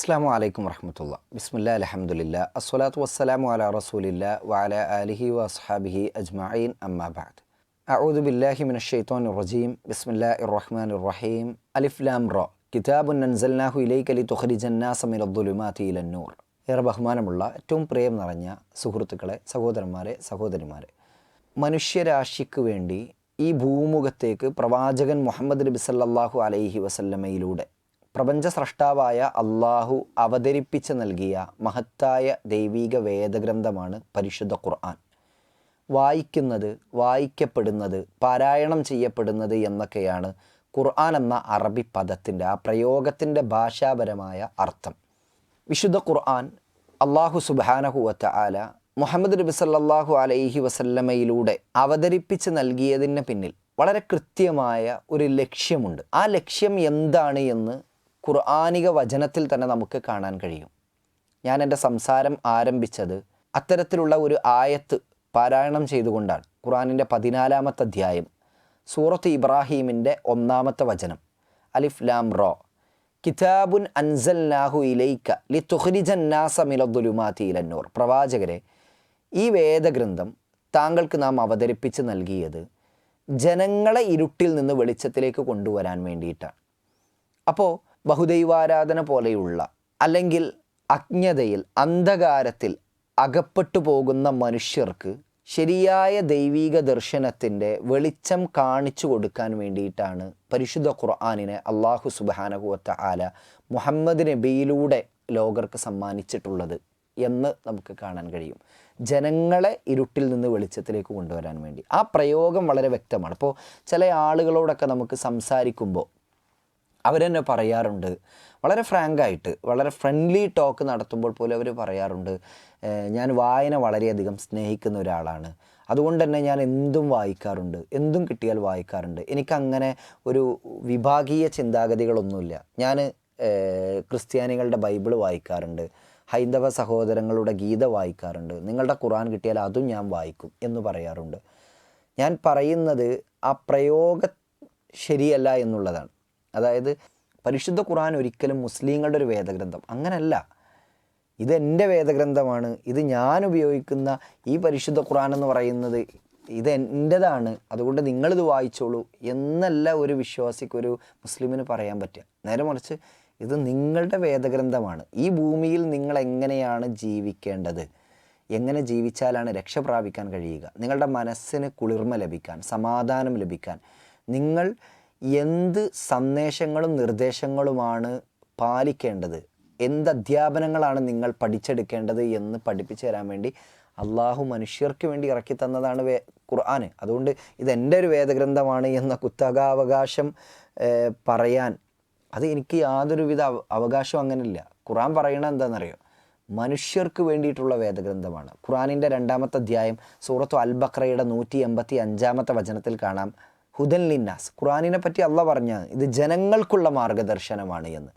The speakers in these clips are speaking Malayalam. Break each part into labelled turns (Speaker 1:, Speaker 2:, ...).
Speaker 1: അസ്സാം വലൈക്കും വർഹമത്തുള്ള ബിസ്മില്ല അലഹമുല്ല അസ്വലാത്തു വസ്സലാമു അല റസൂലില്ല വഅല അലിഹി വസ്ഹാബിഹി അജ്മഈൻ. അമ്മാബാദ് അഊദു ബില്ലാഹി മിന ഷെയ്ത്തോൻ റജീം. ബിസ്മില്ലാഹിർ ഇറഹ്മാൻ റഹീം. അലിഫ് ലാം റോ. കിതാബുൻ അൻസൽനാഹു ഇലൈക ലി തുഖ്രിജന്നാസ മിനദ്ദുലുമാതി ഇലന്നൂർ ഏറെ ബഹുമാനമുള്ള ഏറ്റവും പ്രിയം നിറഞ്ഞ സുഹൃത്തുക്കളെ സഹോദരന്മാരെ സഹോദരിമാരെ. മനുഷ്യരാശിക്ക് വേണ്ടി ഈ ഭൂമുഖത്തേക്ക് പ്രവാചകൻ മുഹമ്മദ് നബി സല്ലല്ലാഹു അലൈഹി വസല്ലമയിലൂടെ പ്രപഞ്ച സ്രഷ്ടാവായ അള്ളാഹു അവതരിപ്പിച്ച് നൽകിയ മഹത്തായ ദൈവീക വേദഗ്രന്ഥമാണ് പരിശുദ്ധ ഖുർആൻ. വായിക്കുന്നത് വായിക്കപ്പെടുന്നത് പാരായണം ചെയ്യപ്പെടുന്നത് എന്നൊക്കെയാണ് ഖുർആൻ എന്ന അറബി പദത്തിന്റെ ആ പ്രയോഗത്തിന്റെ ഭാഷാപരമായ അർത്ഥം. വിശുദ്ധ ഖുർആൻ അള്ളാഹു സുബാനഹുവത്ത ആല മുഹമ്മദ് നബി സല്ലാഹു അലൈഹി വസല്ലമയിലൂടെ അവതരിപ്പിച്ച് നൽകിയതിന് പിന്നിൽ വളരെ കൃത്യമായ ഒരു ലക്ഷ്യമുണ്ട്. ആ ലക്ഷ്യം എന്താണ് എന്ന് ഖുർആാനിക വചനത്തിൽ തന്നെ നമുക്ക് കാണാൻ കഴിയും. ഞാൻ എന്റെ സംസാരം ആരംഭിച്ചത് അത്തരത്തിലുള്ള ഒരു ആയത്ത് പാരായണം ചെയ്തുകൊണ്ടാണ്. ഖുർആാനിന്റെ പതിനാലാമത്തെ അധ്യായം സൂറത്ത് ഇബ്രാഹീമിന്റെ ഒന്നാമത്തെ വചനം അലിഫ് ലാം റോ. കിതാബുൻ അൻസൽനാഹു ഇലൈക്ക ലി തുഹ്രിജന്നാസ മിലദ്ദുലുമാതി ഇലന്നൂർ പ്രവാചകരെ ഈ വേദഗ്രന്ഥം താങ്കൾക്ക് നാം അവതരിപ്പിച്ച് നൽകിയത് ജനങ്ങളെ ഇരുട്ടിൽ നിന്ന് വെളിച്ചത്തിലേക്ക് കൊണ്ടുവരാൻ വേണ്ടിയിട്ടാണ്. അപ്പോൾ ബഹുദൈവാരാധന പോലെയുള്ള അല്ലെങ്കിൽ അജ്ഞതയിൽ അന്ധകാരത്തിൽ അകപ്പെട്ടു പോകുന്ന മനുഷ്യർക്ക് ശരിയായ ദൈവീക ദർശനത്തിന്റെ വെളിച്ചം കാണിച്ചു കൊടുക്കാൻ വേണ്ടിയിട്ടാണ് പരിശുദ്ധ ഖുർആാനിനെ അള്ളാഹു സുബാനഹുവത്ത ആല മുഹമ്മദ് നബിയിലൂടെ ലോകർക്ക് സമ്മാനിച്ചിട്ടുള്ളത് എന്ന് നമുക്ക് കാണാൻ കഴിയും. ജനങ്ങളെ ഇരുട്ടിൽ നിന്ന് വെളിച്ചത്തിലേക്ക് കൊണ്ടുവരാൻ വേണ്ടി. ആ പ്രയോഗം വളരെ വ്യക്തമാണ്. അപ്പോൾ ചില ആളുകളോടൊക്കെ നമുക്ക് സംസാരിക്കുമ്പോൾ അവരെന്നെ പറയാറുണ്ട്. വളരെ ഫ്രാങ്കായിട്ട് വളരെ ഫ്രണ്ട്ലി ടോക്ക് നടത്തുമ്പോൾ പോലും അവർ പറയാറുണ്ട് ഞാൻ വായന വളരെയധികം സ്നേഹിക്കുന്ന ഒരാളാണ്. അതുകൊണ്ട് തന്നെ ഞാൻ എന്തും വായിക്കാറുണ്ട്. എന്തും കിട്ടിയാൽ വായിക്കാറുണ്ട്. എനിക്കങ്ങനെ ഒരു വിഭാഗീയ ചിന്താഗതികളൊന്നുമില്ല. ഞാൻ ക്രിസ്ത്യാനികളുടെ ബൈബിൾ വായിക്കാറുണ്ട്. ഹൈന്ദവ സഹോദരങ്ങളുടെ ഗീത വായിക്കാറുണ്ട്. നിങ്ങളുടെ ഖുറാൻ കിട്ടിയാൽ അതും ഞാൻ വായിക്കും എന്ന് പറയാറുണ്ട്. ഞാൻ പറയുന്നത് ആ പ്രയോഗ ശരിയല്ല എന്നുള്ളതാണ്. അതായത് പരിശുദ്ധ ഖുർആൻ ഒരിക്കലും മുസ്ലിങ്ങളുടെ ഒരു വേദഗ്രന്ഥം. അങ്ങനല്ല. ഇത് എന്റെ വേദഗ്രന്ഥമാണ്. ഇത് ഞാൻ ഉപയോഗിക്കുന്ന ഈ പരിശുദ്ധ ഖുർആൻ എന്ന് പറയുന്നത് ഇത് എന്റെതാണ്. അതുകൊണ്ട് നിങ്ങളിത് വായിച്ചോളൂ എന്നല്ല ഒരു വിശ്വാസിക്ക് ഒരു മുസ്ലിമിന് പറയാൻ പറ്റുക. നേരെ മറിച്ച് ഇത് നിങ്ങളുടെ വേദഗ്രന്ഥമാണ്. ഈ ഭൂമിയിൽ നിങ്ങൾ എങ്ങനെയാണ് ജീവിക്കേണ്ടത്? എങ്ങനെ ജീവിച്ചാലാണ് രക്ഷ പ്രാപിക്കാൻ കഴിയുക? നിങ്ങളുടെ മനസ്സിന് കുളിർമ ലഭിക്കാൻ സമാധാനം ലഭിക്കാൻ. നിങ്ങൾ എന്ത് സന്ദേശങ്ങളും നിർദ്ദേശങ്ങളുമാണ് പാലിക്കേണ്ടത്? എന്ത് അധ്യാപനങ്ങളാണ് നിങ്ങൾ പഠിച്ചെടുക്കേണ്ടത് എന്ന് പഠിപ്പിച്ചു തരാൻ വേണ്ടി അള്ളാഹു മനുഷ്യർക്ക് വേണ്ടി ഇറക്കി തന്നതാണ് വേ ഖുർആൻ. അതുകൊണ്ട് ഇതെന്റെ ഒരു വേദഗ്രന്ഥമാണ് എന്ന കുത്തകാവകാശം പറയാൻ അത് എനിക്ക് യാതൊരുവിധ അവകാശം അങ്ങനെ അങ്ങനെയില്ല. ഖുറാൻ പറയണ എന്താണെന്നറിയോ? മനുഷ്യർക്ക് വേണ്ടിയിട്ടുള്ള വേദഗ്രന്ഥമാണ്. ഖുറാനിന്റെ രണ്ടാമത്തെ അധ്യായം സൂറത്തു അൽ ബക്രയുടെ നൂറ്റി എൺപത്തി അഞ്ചാമത്തെ വചനത്തിൽ കാണാം. ഹുദൻ ലിന്നാസ്. ഖുറാനിനെ പറ്റി അല്ല പറഞ്ഞ ഇത് ജനങ്ങൾക്കുള്ള മാർഗദർശനമാണ് എന്ന്.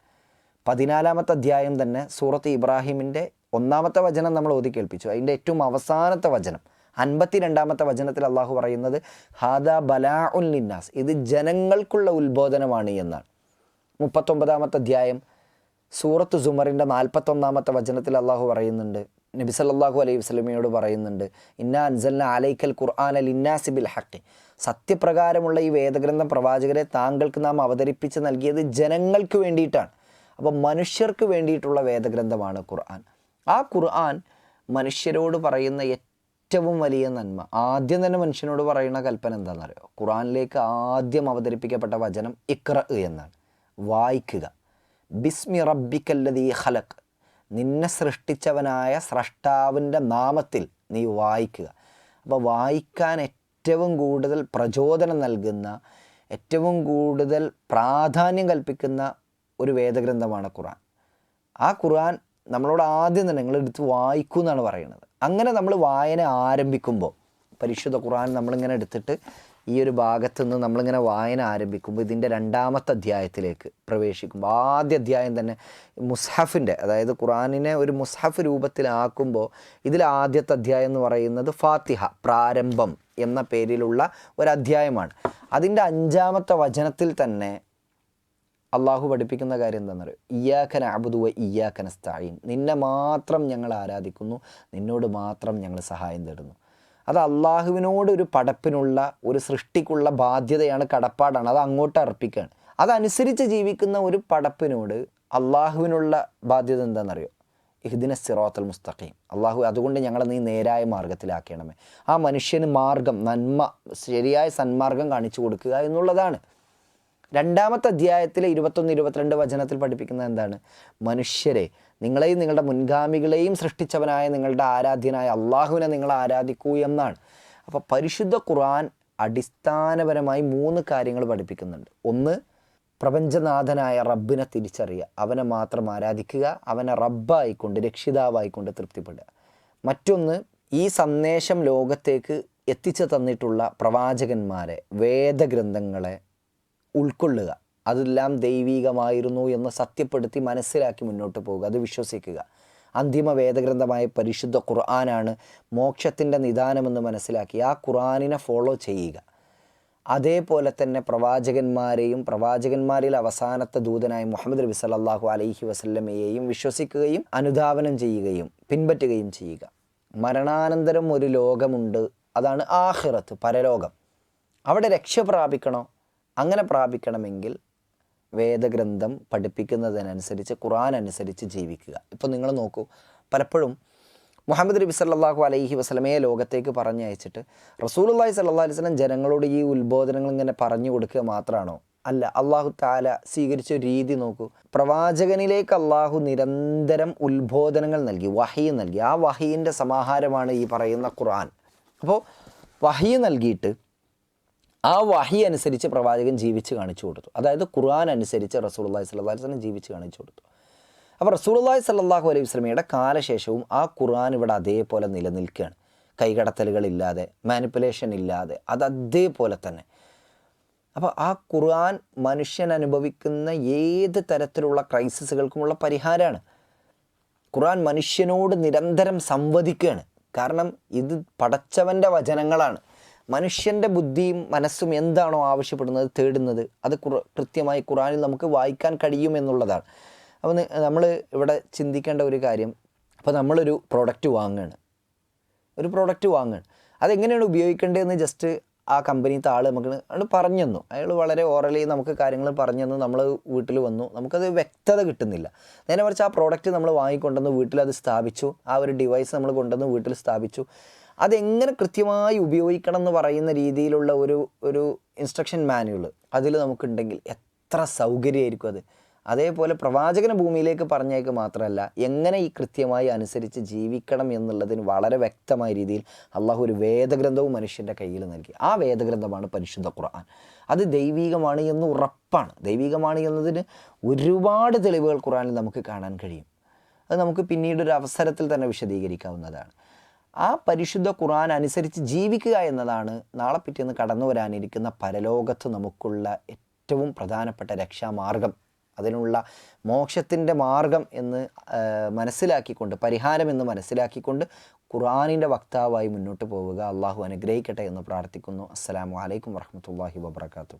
Speaker 1: പതിനാലാമത്തെ അധ്യായം തന്നെ സൂറത്ത് ഇബ്രാഹിമിന്റെ ഒന്നാമത്തെ വചനം നമ്മൾ ഓതി കേൾപ്പിച്ചു. അതിന്റെ ഏറ്റവും അവസാനത്തെ വചനം അൻപത്തി രണ്ടാമത്തെ വചനത്തിൽ അള്ളാഹു പറയുന്നത് ഹാദ ബലാ ഉൻ ലിന്നാസ്. ഇത് ജനങ്ങൾക്കുള്ള ഉത്ബോധനമാണ് എന്നാണ്. മുപ്പത്തൊമ്പതാമത്തെ അധ്യായം സൂറത്ത് സുമറിന്റെ നാൽപ്പത്തൊന്നാമത്തെ വചനത്തിൽ അള്ളാഹു പറയുന്നുണ്ട് നബി സല്ലല്ലാഹു അലൈഹി വസല്ലമയോട് പറയുന്നുണ്ട് ഇന്ന അൻസൽന അലൈക്കൽ ഖുർആന ഇന്നാസി ബിൽ ഹക്കി സത്യപ്രകാരമുള്ള ഈ വേദഗ്രന്ഥം പ്രവാചകരെ താങ്കൾക്ക് നാം അവതരിപ്പിച്ച് നൽകിയത് ജനങ്ങൾക്ക് വേണ്ടിയിട്ടാണ്. അപ്പോൾ മനുഷ്യർക്ക് വേണ്ടിയിട്ടുള്ള വേദഗ്രന്ഥമാണ് ഖുർആൻ. ആ ഖുർആൻ മനുഷ്യരോട് പറയുന്ന ഏറ്റവും വലിയ നന്മ ആദ്യം തന്നെ മനുഷ്യനോട് പറയുന്ന കൽപ്പന എന്താണെന്നറിയോ? ഖുർആനിലേക്ക് ആദ്യം അവതരിപ്പിക്കപ്പെട്ട വചനം ഇക്ര എന്നാണ്. വായിക്കുക. ബിസ്മി റബ്ബിക്കല്ലതീ ഖലഖ്. നിന്നെ സൃഷ്ടിച്ചവനായ സ്രഷ്ടാവിന്റെ നാമത്തിൽ നീ വായിക്കുക. അപ്പോൾ വായിക്കാൻ ഏറ്റവും കൂടുതൽ പ്രചോദനം നൽകുന്ന ഏറ്റവും കൂടുതൽ പ്രാധാന്യം കൽപ്പിക്കുന്ന ഒരു വേദഗ്രന്ഥമാണ് ഖുർആൻ. ആ ഖുർആൻ നമ്മളോട് ആദ്യം തന്നെ നിങ്ങൾ എടുത്ത് വായിക്കൂ എന്നാണ് പറയുന്നത്. അങ്ങനെ നമ്മൾ വായന ആരംഭിക്കുമ്പോൾ പരിശുദ്ധ ഖുർആൻ നമ്മളിങ്ങനെ എടുത്തിട്ട് ഈ ഒരു ഭാഗത്ത് നിന്ന് നമ്മളിങ്ങനെ വായന ആരംഭിക്കുമ്പോൾ ഇതിന്റെ രണ്ടാമത്തെ അധ്യായത്തിലേക്ക് പ്രവേശിക്കുമ്പോൾ ആദ്യ അധ്യായം തന്നെ മുസ്ഹഫിന്റെ അതായത് ഖുറാനിനെ ഒരു മുസ്ഹഫ് രൂപത്തിലാക്കുമ്പോൾ ഇതിൽ ആദ്യത്തെ അധ്യായം എന്ന് പറയുന്നത് ഫാത്തിഹ പ്രാരംഭം എന്ന പേരിലുള്ള ഒരു അധ്യായമാണ് അതിന്റെ അഞ്ചാമത്തെ വചനത്തിൽ തന്നെ അള്ളാഹു പഠിപ്പിക്കുന്ന കാര്യം എന്താണെന്നറിയോ ഇയാക്കന അബുദുവ ഇയാക്കന സ്ഥായി നിന്നെ മാത്രം ഞങ്ങൾ ആരാധിക്കുന്നു നിന്നോട് മാത്രം ഞങ്ങൾ സഹായം തേടുന്നു. അത് അള്ളാഹുവിനോട് ഒരു പടപ്പിനുള്ള ഒരു സൃഷ്ടിക്കുള്ള ബാധ്യതയാണ് കടപ്പാടാണ്. അത് അങ്ങോട്ട് അർപ്പിക്കുകയാണ് അതനുസരിച്ച് ജീവിക്കുന്ന ഒരു പടപ്പിനോട് അള്ളാഹുവിനുള്ള ബാധ്യത എന്താണെന്നറിയോ? ഇഹ്ദിന സിറോത്തൽ മുസ്തഖീം. അള്ളാഹു അതുകൊണ്ട് ഞങ്ങളെ നീ നേരായ മാർഗത്തിലാക്കണമേ ആ മനുഷ്യന് മാർഗം നന്മ ശരിയായ സന്മാർഗം കാണിച്ചു കൊടുക്കുക എന്നുള്ളതാണ്. രണ്ടാമത്തെ അധ്യായത്തിലെ ഇരുപത്തൊന്ന് ഇരുപത്തിരണ്ട് വചനത്തിൽ പഠിപ്പിക്കുന്നത് എന്താണ്? മനുഷ്യരെ നിങ്ങളെയും നിങ്ങളുടെ മുൻഗാമികളെയും സൃഷ്ടിച്ചവനായ നിങ്ങളുടെ ആരാധ്യനായ അള്ളാഹുവിനെ നിങ്ങൾ ആരാധിക്കൂ എന്നാണ്. അപ്പോൾ പരിശുദ്ധ ഖുർആൻ അടിസ്ഥാനപരമായി മൂന്ന് കാര്യങ്ങൾ പഠിപ്പിക്കുന്നുണ്ട്. ഒന്ന് പ്രപഞ്ചനാഥനായ റബ്ബിനെ തിരിച്ചറിയുക. അവനെ മാത്രം ആരാധിക്കുക അവനെ റബ്ബായിക്കൊണ്ട് രക്ഷിതാവായിക്കൊണ്ട് തൃപ്തിപ്പെടുക. മറ്റൊന്ന് ഈ സന്ദേശം ലോകത്തേക്ക് എത്തിച്ചു തന്നിട്ടുള്ള പ്രവാചകന്മാരെ വേദഗ്രന്ഥങ്ങളെ ഉൾക്കൊള്ളുക. അതെല്ലാം ദൈവീകമായിരുന്നു എന്ന് സത്യപ്പെടുത്തി മനസ്സിലാക്കി മുന്നോട്ട് പോവുക അത് വിശ്വസിക്കുക. അന്തിമ വേദഗ്രന്ഥമായ പരിശുദ്ധ ഖുർആനാണ് മോക്ഷത്തിന്റെ നിദാനമെന്ന് മനസ്സിലാക്കി ആ ഖുർആനിനെ ഫോളോ ചെയ്യുക. അതേപോലെ തന്നെ പ്രവാചകന്മാരെയും പ്രവാചകന്മാരിൽ അവസാനത്തെ ദൂതനായ മുഹമ്മദ് നബി സല്ലാഹു അലൈഹി വസല്ലമയെയും വിശ്വസിക്കുകയും അനുധാവനം ചെയ്യുകയും പിൻപറ്റുകയും ചെയ്യുക. മരണാനന്തരം ഒരു ലോകമുണ്ട്. അതാണ് ആഹിറത്ത് പരലോകം. അവിടെ രക്ഷ പ്രാപിക്കണോ? അങ്ങനെ പ്രാപിക്കണമെങ്കിൽ വേദഗ്രന്ഥം പഠിപ്പിക്കുന്നതിനനുസരിച്ച് ഖുറാൻ അനുസരിച്ച് ജീവിക്കുക. ഇപ്പോൾ നിങ്ങൾ നോക്കൂ പലപ്പോഴും മുഹമ്മദ് നബി സല്ലാഹു അലൈഹി വസ്ലമയെ ലോകത്തേക്ക് പറഞ്ഞയച്ചിട്ട് റസൂലുള്ളാഹി സല്ലല്ലാഹു അലൈഹി വസല്ലം ജനങ്ങളോട് ഈ ഉത്ബോധനങ്ങൾ ഇങ്ങനെ പറഞ്ഞു കൊടുക്കുക മാത്രമാണോ? അല്ല അള്ളാഹു താല സ്വീകരിച്ച രീതി നോക്കൂ. പ്രവാചകനിലേക്ക് അള്ളാഹു നിരന്തരം ഉത്ബോധനങ്ങൾ നൽകി വഹി നൽകി. ആ വഹീന്റെ സമാഹാരമാണ് ഈ പറയുന്ന ഖുർആൻ. അപ്പോൾ വഹി നൽകിയിട്ട് ആ വഹി അനുസരിച്ച് പ്രവാചകൻ ജീവിച്ച് കാണിച്ചു കൊടുത്തു. അതായത് ഖുർആൻ അനുസരിച്ച് റസൂലുള്ളാഹി സ്വല്ലല്ലാഹു അലൈഹി വസല്ലം ജീവിച്ച് കാണിച്ചു കൊടുത്തു. അപ്പോൾ റസൂലുള്ളാഹി സ്വല്ലല്ലാഹു അലൈഹി വസല്ലമയുടെ കാലശേഷവും ആ ഖുർആൻ ഇവിടെ അതേപോലെ നിലനിൽക്കുകയാണ്. കൈകടത്തലുകളില്ലാതെ മാനിപ്പുലേഷൻ ഇല്ലാതെ അത് അതേപോലെ തന്നെ. അപ്പോൾ ആ ഖുർആൻ മനുഷ്യൻ അനുഭവിക്കുന്ന ഏത് തരത്തിലുള്ള ക്രൈസിസുകൾക്കുമുള്ള പരിഹാരമാണ് ഖുർആൻ മനുഷ്യനോട് നിരന്തരം സംവദിക്കുകയാണ്. കാരണം ഇത് പടച്ചവന്റെ വചനങ്ങളാണ്. മനുഷ്യന്റെ ബുദ്ധിയും മനസ്സും എന്താണോ ആവശ്യപ്പെടുന്നത് തേടുന്നത് അത് കൃത്യമായി ഖുറാനിൽ നമുക്ക് വായിക്കാൻ കഴിയുമെന്നുള്ളതാണ് അപ്പോൾ നമ്മൾ ഇവിടെ ചിന്തിക്കേണ്ട ഒരു കാര്യം അപ്പോൾ നമ്മളൊരു പ്രോഡക്റ്റ് വാങ്ങുകയാണ് ഒരു പ്രോഡക്റ്റ് വാങ്ങുകയാണ് അതെങ്ങനെയാണ് ഉപയോഗിക്കേണ്ടതെന്ന് ജസ്റ്റ് ആ കമ്പനിത്തെ ആൾ നമുക്ക് അയാൾ പറഞ്ഞു തന്നു. അയാൾ വളരെ ഓറലി നമുക്ക് കാര്യങ്ങൾ പറഞ്ഞു തന്നു നമ്മൾ വീട്ടിൽ വന്നു. നമുക്കത് വ്യക്തത കിട്ടുന്നില്ല. നേരെ മറിച്ച് ആ പ്രോഡക്റ്റ് നമ്മൾ വാങ്ങിക്കൊണ്ടുവന്ന് വീട്ടിൽ അത് സ്ഥാപിച്ചു. ആ ഒരു ഡിവൈസ് നമ്മൾ കൊണ്ടുവന്ന് വീട്ടിൽ സ്ഥാപിച്ചു. അതെങ്ങനെ കൃത്യമായി ഉപയോഗിക്കണം എന്ന് പറയുന്ന രീതിയിലുള്ള ഒരു ഒരു ഇൻസ്ട്രക്ഷൻ മാനുവൽ അതിൽ നമുക്കുണ്ടെങ്കിൽ എത്ര സൗകര്യമായിരിക്കും അത്? അതേപോലെ പ്രവാചകന ഭൂമിയിലേക്ക് പറഞ്ഞേക്ക് മാത്രമല്ല എങ്ങനെ ഈ കൃത്യമായി അനുസരിച്ച് ജീവിക്കണം എന്നുള്ളതിന് വളരെ വ്യക്തമായ രീതിയിൽ അള്ളാഹു ഒരു വേദഗ്രന്ഥവും മനുഷ്യന്റെ കയ്യിൽ നൽകി. ആ വേദഗ്രന്ഥമാണ് പരിശുദ്ധ ഖുർആൻ. അത് ദൈവികമാണ് എന്ന് ഉറപ്പാണ്. ദൈവികമാണ് എന്നതിന് ഒരുപാട് തെളിവുകൾ ഖുർആനിൽ നമുക്ക് കാണാൻ കഴിയും. അത് നമുക്ക് പിന്നീട് ഒരു അവസരത്തിൽ തന്നെ വിശദീകരിക്കാവുന്നതാണ്. ആ പരിശുദ്ധ ഖുർആൻ അനുസരിച്ച് ജീവിക്കുക എന്നതാണ് നാളെ പിറ്റേന്ന് കടന്നു വരാനിരിക്കുന്ന പരലോകത്ത് നമുക്കുള്ള ഏറ്റവും പ്രധാനപ്പെട്ട രക്ഷാമാർഗം. അതിനുള്ള മോക്ഷത്തിന്റെ മാർഗം എന്ന് മനസ്സിലാക്കിക്കൊണ്ട് പരിഹാരം എന്ന് മനസ്സിലാക്കിക്കൊണ്ട് ഖുർആാനിന്റെ വക്താവായി മുന്നോട്ട് പോവുക. അള്ളാഹു അനുഗ്രഹിക്കട്ടെ എന്ന് പ്രാർത്ഥിക്കുന്നു. അസ്സാം വലൈക്കും വറഹമത്തല്ലാഹി വബർക്കാത്തു